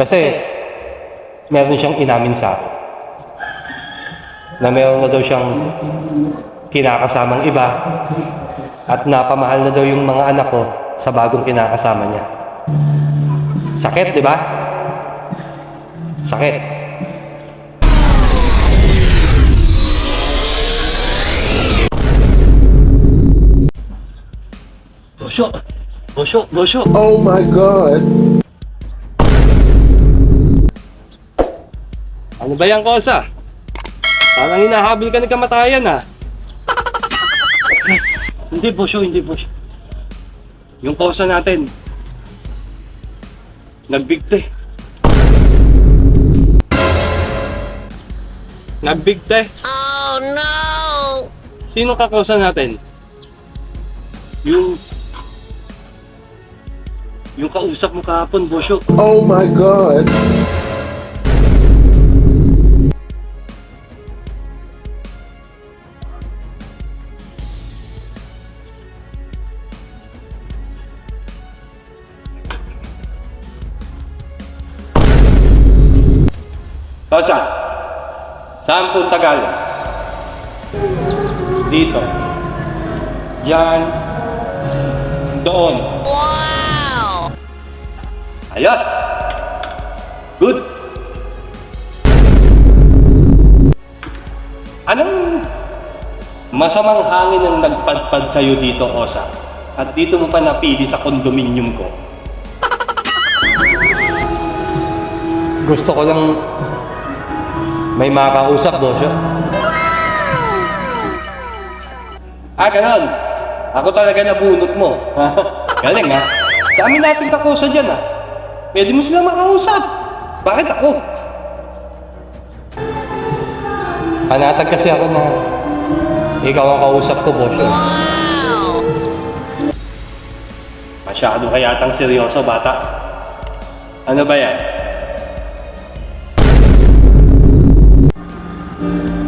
Kasi, meron siyang inamin sa akin. Na meron na daw siyang kinakasamang iba at napamahal na daw yung mga anak ko sa bagong kinakasama niya. Sakit, di ba? Sakit. Bosyo! Bosyo! Bosyo! Oh my god. Ano ba yan, Kosa? Parang hinahabil ka ng kamatayan, ha? hindi, Bosyo, hindi, Bosyo. Yung Kosa natin, nagbigte. Nagbigte. Oh no! Sino kakosa natin? Yung... Yung kausap mo kahapon, Bosyo. Oh my god. Saan punta galing? Dito. Diyan. Doon. Wow! Ayos! Good! Anong masamang hangin ang nagpadpad sa'yo dito, Osa? At dito mo pa napili sa kondominium ko? Gusto ko lang may makausap, Bosyo. Ah, ganon. Ako talaga nabunot mo. Galing, ha? Dami natin kakusa dyan, ha? Pwede mo sila makausap. Bakit ako? Panatag kasi ako na ikaw ang kausap ko, Bosyo. Wow! Masyado ka yatang seryoso, bata. Ano ba yan?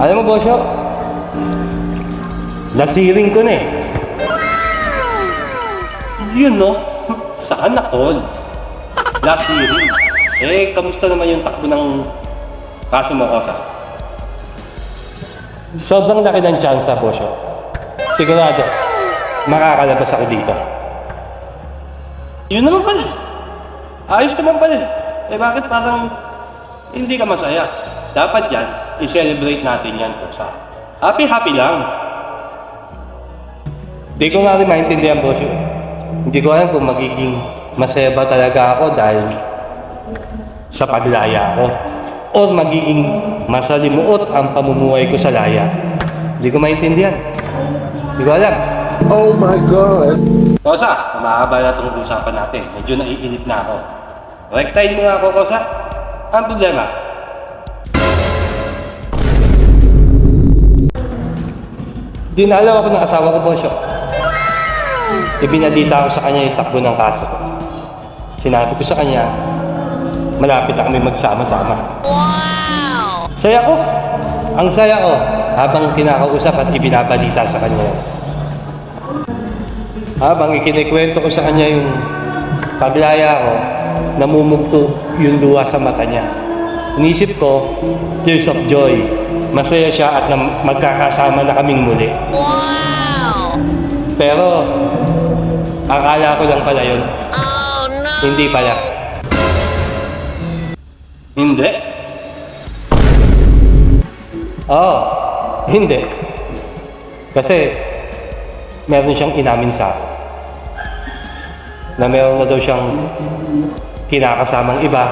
Alam mo, Bosyo, nasiring ko na eh. Yun, no? Sana all. Nasiring. Eh, kamusta naman yung takbo ng kaso mo, Kosa? Sobrang laki ng tsansa, Bosyo. Sigurado, makakalabas ako dito. Yun naman pala. Ayos naman pala. Eh bakit parang hindi ka masaya? Dapat yan, i-celebrate natin yan kung sa happy-happy lang. Hindi ko nga rin maintindihan, yun. Hindi ko alam kung magiging masaya ba talaga ako dahil sa paglaya ko. O magiging masalimuot ang pamumuhay ko sa laya. Hindi ko maintindihan. Hindi ko alam. Oh my god. Kosa, mahaba na itong usapan natin. Medyo naiinit na ako. Rektahin mo nga ako, Kosa. Ang problema? Dinalaw ako ng asawa ko, Bosyo. Ibinalita ko sa kanya yung takbo ng kaso ko. Sinabi ko sa kanya, malapit na kami magsama-sama. Wow! Saya ko. Ang saya ko habang kinakausap at ibinabalita sa kanya. Habang ikinikwento ko sa kanya yung paglaya ko, namumugto yung luha sa mata niya. Inisip ko, tears of joy. Masaya siya at na magkakasama na kaming muli. Wow! Pero, akala ko lang pala yun. Oh no! Hindi pala. Hindi. Oo, hindi. Kasi, meron siyang inamin sa akin. Na meron na daw siyang kinakasamang iba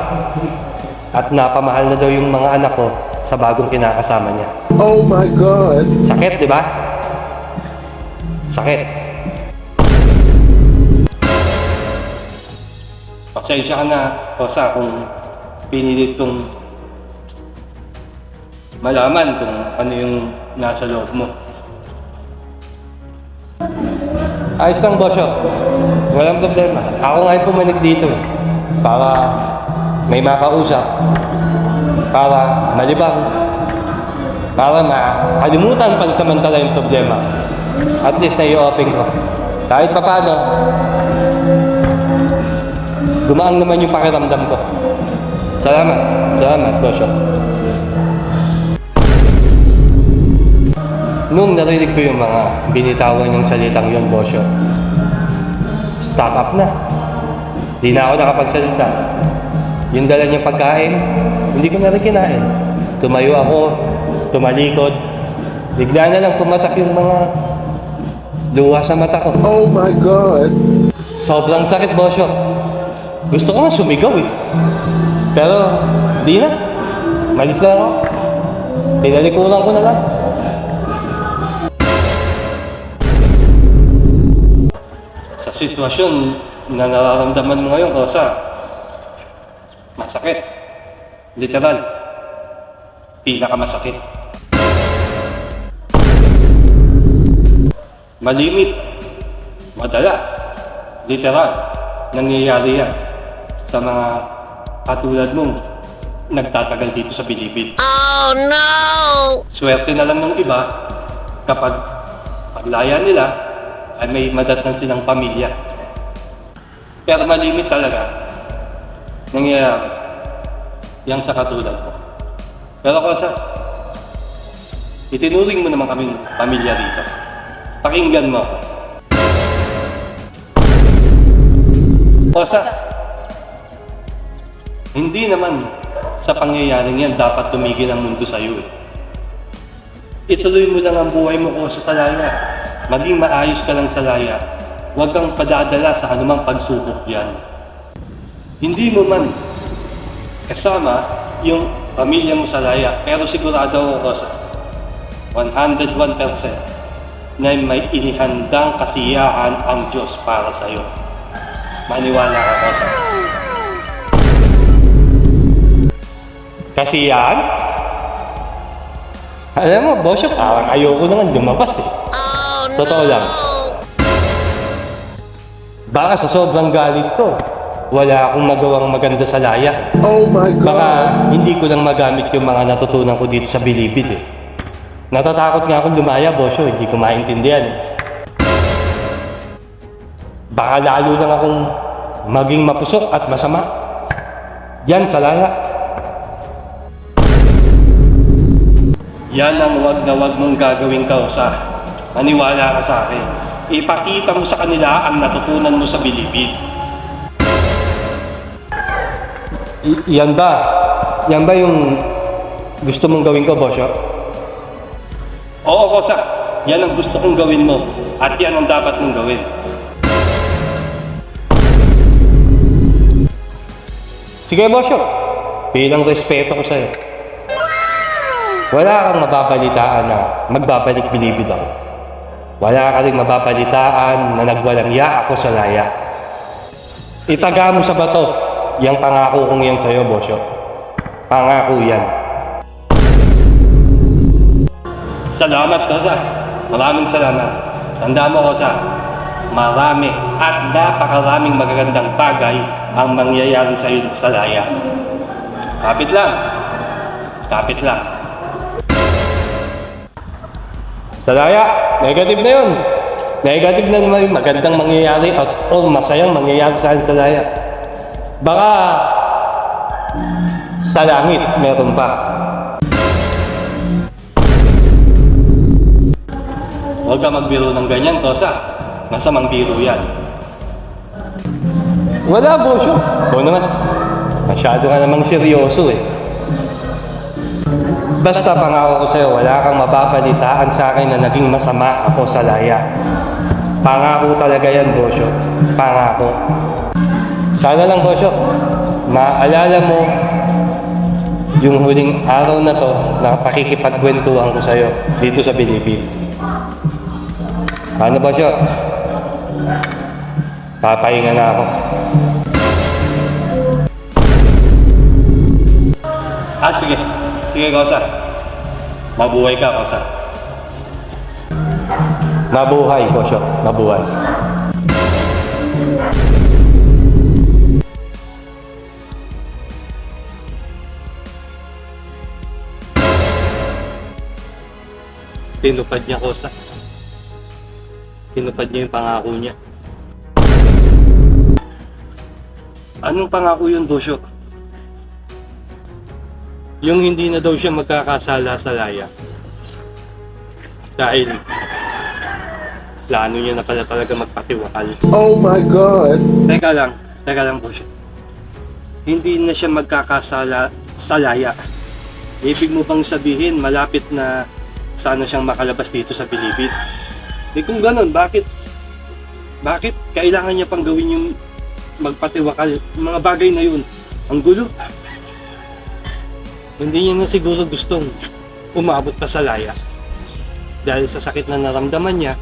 at napamahal na daw yung mga anak ko sa bagong kinakasama niya. Oh my god. Sakit, di ba? Sakit. Pasensya ka na, Kosa, kung pinilit kong malaman kung ano yung nasa loob mo. Ayos lang, Bosyo. Walang problema. Ako nga yung pumanig dito. eh. Para may makausap. Para malibang. Para makalimutan pansamantala yung problema. At least na-i-open ko. Kahit pa paano, gumaan naman yung pakiramdam ko. Salamat. Salamat, Bosyo. Nung narinig ko yung mga binitawan yung salitang yun, Bosyo, stock up na. Di na ako nakapagsalita. Yung dala niyang pagkain, hindi ko na rin kinain. Tumayo ako, tumalikod. Bigla na lang pumatak yung mga luha sa mata ko. Oh my God. Sobrang sakit, Bosyo. Gusto ko nga sumigaw eh. Pero, di na. Malis na ako. Tinalikuran ko na lang. Sa sitwasyon na nararamdaman mo ngayon, Rosa, masakit. Literal. Pinakamasakit. Malimit. Madalas. Literal. Nangyayari yan sa mga katulad mong nagtatagal dito sa Bilibid. Oh no! Swerte na lang ng iba kapag paglaya nila ay may madatnan silang pamilya. Pero malimit talaga nangyayari yan sa katulad mo. Pero Kosa, itinuring mo naman kaming pamilya dito. Pakinggan mo ako. Kosa, hindi naman sa pangyayaring yan dapat tumigil ang mundo sa iyo. Eh. Ituloy mo lang ang buhay mo ko sa talaya. Maging maayos ka lang sa laya. Huwag kang padadala sa anumang pagsubok yan. Hindi mo man kasama yung pamilya mo sa laya. Pero sigurado ako sa 101% na may inihandang kasiyahan ang Diyos para sa iyo. Maniwala ka ko sa Kasiyahan? Alam mo, Bosyo, parang ayoko naman lumabas eh. Oh no! Totoo lang. Baka sa sobrang galit ko, wala akong magawang maganda sa laya. Oh my Baka God. hindi ko lang magamit yung mga natutunan ko dito sa Bilibid eh. Natatakot nga akong lumaya, Bosyo, hindi ko maintindihan eh. Baka lalo lang akong maging mapusok at masama. Yan sa laya. Yan ang wag na wag mong gagawin ka sa maniwala ka sa akin. Ipakita mo sa kanila ang natutunan mo sa Bilibid. I- yan ba? Yan ba yung gusto mong gawin ko, Bosyo? Oo, Kosa. Yan ang gusto kong gawin mo. At yan ang dapat mong gawin. Sige, Bosyo. Bilang respeto ko sa'yo. Wala kang mababalitaan na magbabalik bilibid ako. Wala ka rin mababalitaan na nagwalang ya ako sa laya. Itaga mo sa bato yung pangako kong yan sa'yo, Bosyo. Pangako yan. Salamat, Kosa. Maraming salamat. Tanda mo, Kosa. Marami at napakaraming magagandang bagay ang mangyayari sa iyo sa laya. Kapit lang. Kapit lang. Sa laya, negative na yun. Negative na naman magandang mangyayari at o masayang mangyayari sa akin sa laya. Baka sa langit meron pa. Huwag ka magbiro ng ganyan, Tosa. Masamang biro yan. Wala, Bosyo. Ikaw naman. Masyado ka namang seryoso eh. Basta pangako ko sa'yo, wala kang mababalitaan sa akin na naging masama ako sa laya. Pangako talaga yan, Bosyo. Pangako. Sana lang, Bosyo, maalala mo yung huling araw na to na pakikipagkwentuhan ko sa'yo dito sa Bilibid. Ano, Bosyo? Papahinga na ako. Ah, sige. Sige, Kosa. Mabuhay ka, Kosa. Mabuhay, Kosyo. Mabuhay. Tinupad niya, Kosa. Tinupad niya yung pangako niya. Anong pangako yun, Bosyo? yung hindi na daw siya magkakasala sa laya. Dahil plano niya na pala talaga magpatiwakal. Oh my God. Teka lang, teka lang po siya. Hindi na siya magkakasala sa laya. Ibig mo bang sabihin malapit na sana siyang makalabas dito sa Bilibid? Eh kung ganun, bakit? Bakit kailangan niya pang gawin yung magpatiwakal? Yung mga bagay na yun. Ang gulo. Hindi niya na siguro gustong umabot pa sa laya. Dahil sa sakit na naramdaman niya,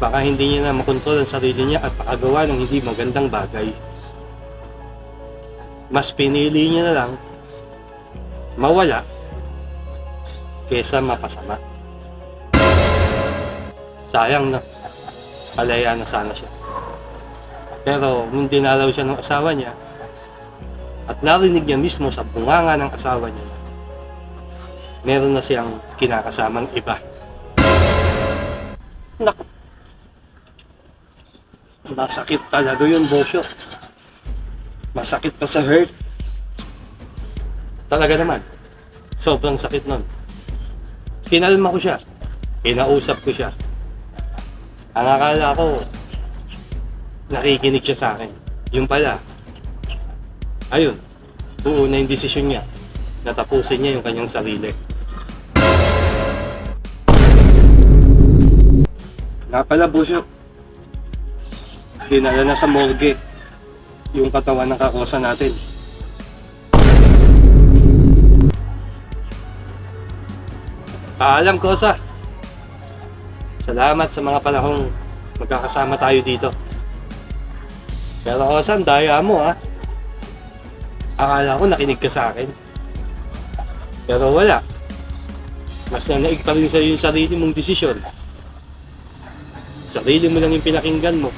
baka hindi niya na makontrol ang sarili niya at pakagawa ng hindi magandang bagay. Mas pinili niya na lang mawala kesa mapasama. Sayang na palaya na sana siya. Pero nung dinalaw siya ng asawa niya at narinig niya mismo sa bunganga ng asawa niya meron na siyang kinakasamang iba. Naku. Masakit talaga yun, Bosyo. Masakit pa sa hurt. Talaga naman. Sobrang sakit nun. Kinalma ko siya. Kinausap ko siya. Ang akala ko, nakikinig siya sa akin. Yung pala, ayun, uuna yung desisyon niya. Natapusin niya yung kanyang sarili. Nga pala, Busyo. Dinala na sa morgue yung katawan ng kakosa natin. Paalam, Kosa. Salamat sa mga panahong magkakasama tayo dito. Pero Kosa, ang daya mo ha. Akala ko nakinig ka sa akin. Pero wala. Mas nanaig pa rin sa'yo yung sarili mong desisyon. Sarili mo lang yung pinakinggan mo.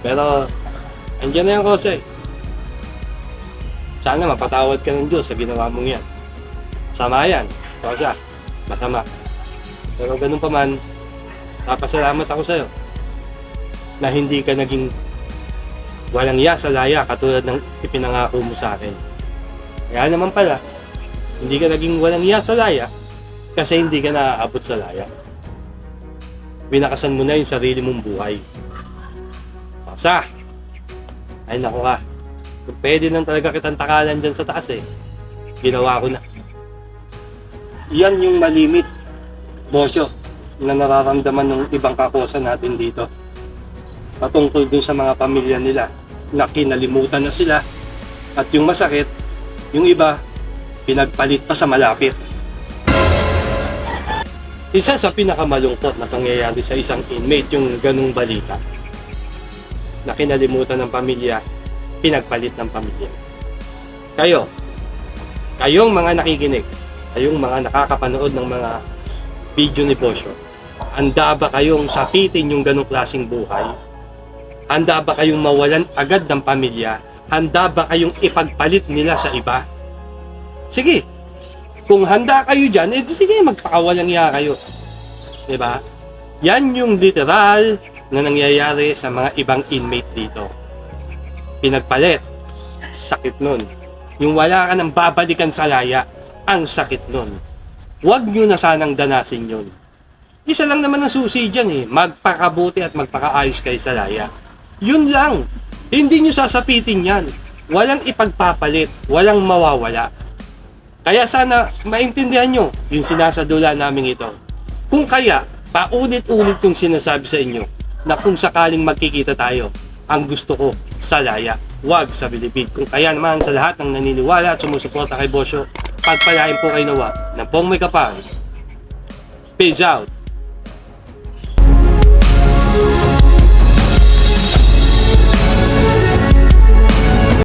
Pero, andyan na yan, Jose. Sana mapatawad ka ng Diyos sa ginawa mong yan. Sama yan. Kosa, masama. Pero ganun pa man, napasalamat ako sa'yo na hindi ka naging walang iya sa laya katulad ng ipinangako mo sa akin. Kaya naman pala, hindi ka naging walang iya sa laya kasi hindi ka naaabot sa laya. Binakasan mo na yung sarili mong buhay. Pasa! Ay naku ka. Kung pwede lang talaga kitang takalan dyan sa taas eh. Ginawa ko na. Yan yung malimit, Bosyo, na nararamdaman ng ibang kakosa natin dito. Patungkol dun sa mga pamilya nila na kinalimutan na sila at yung masakit, yung iba, pinagpalit pa sa malapit. Isa sa pinakamalungkot na pangyayari sa isang inmate yung ganung balita na kinalimutan ng pamilya, pinagpalit ng pamilya. Kayo, kayong mga nakikinig, kayong mga nakakapanood ng mga video ni Bosyo, handa ba kayong sapitin yung ganong klaseng buhay? Handa ba kayong mawalan agad ng pamilya? Handa ba kayong ipagpalit nila sa iba? Sige, kung handa kayo dyan, eh sige, magpakawalang iya kayo. ba? Yan yung literal na nangyayari sa mga ibang inmate dito. Pinagpalit. Sakit nun. Yung wala ka nang babalikan sa laya, ang sakit nun. Huwag nyo na sanang danasin yun. Isa lang naman ang susi dyan eh. Magpakabuti at magpakaayos kayo sa laya. Yun lang. Hindi nyo sasapitin yan. Walang ipagpapalit. Walang mawawala. Kaya sana maintindihan nyo yung sinasadula namin ito. Kung kaya, paulit-ulit kong sinasabi sa inyo na kung sakaling magkikita tayo, ang gusto ko sa laya, wag sa bilibid. Kung kaya naman sa lahat ng naniniwala at sumusuporta kay Bosyo, pagpalain po kayo nawa ng pong may kapal. Peace out!